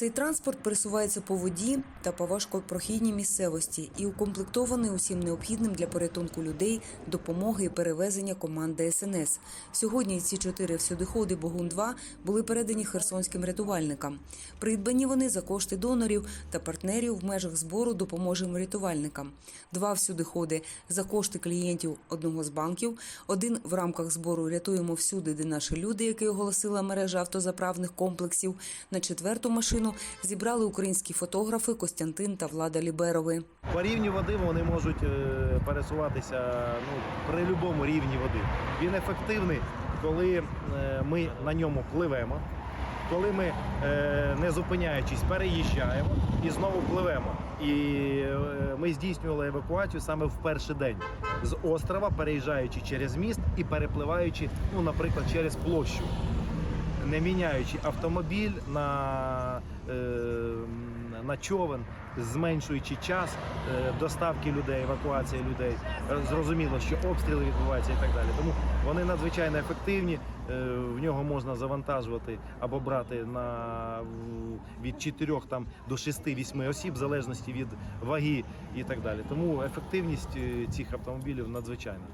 Цей транспорт пересувається по воді та по важкопрохідній місцевості і укомплектований усім необхідним для порятунку людей, допомоги і перевезення команди СНС. Сьогодні ці чотири всюдиходи Богун-2 були передані херсонським рятувальникам. Придбані вони за кошти донорів та партнерів в межах збору допоможемо рятувальникам. Два всюдиходи за кошти клієнтів одного з банків, один в рамках збору рятуємо всюди, де наші люди, який оголосила мережа автозаправних комплексів. На четверту машину зібрали українські фотографи Костянтин та Влада Ліберови. По рівню води вони можуть е, пересуватися ну, при будь-якому рівні води. Він ефективний, коли е, ми на ньому пливемо, коли ми, е, не зупиняючись, переїжджаємо і знову пливемо. І ми здійснювали евакуацію саме в перший день з острова, переїжджаючи через міст і перепливаючи, ну, наприклад, через площу. Не міняючи автомобіль на, е, на човен, зменшуючи час е, доставки людей, евакуації людей. Е, Зрозуміло, що обстріли відбуваються і так далі. Тому вони надзвичайно ефективні. В нього можна завантажувати або брати на від 4 там, до 6-8 осіб, в залежності від ваги і так далі. Тому ефективність цих автомобілів надзвичайна.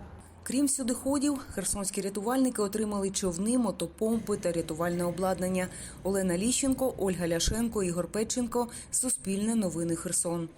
Крім сюдиходів, херсонські рятувальники отримали човни, мотопомпи та рятувальне обладнання. Олена Ліщенко, Ольга Ляшенко, Ігор Петченко. Суспільне новини Херсон.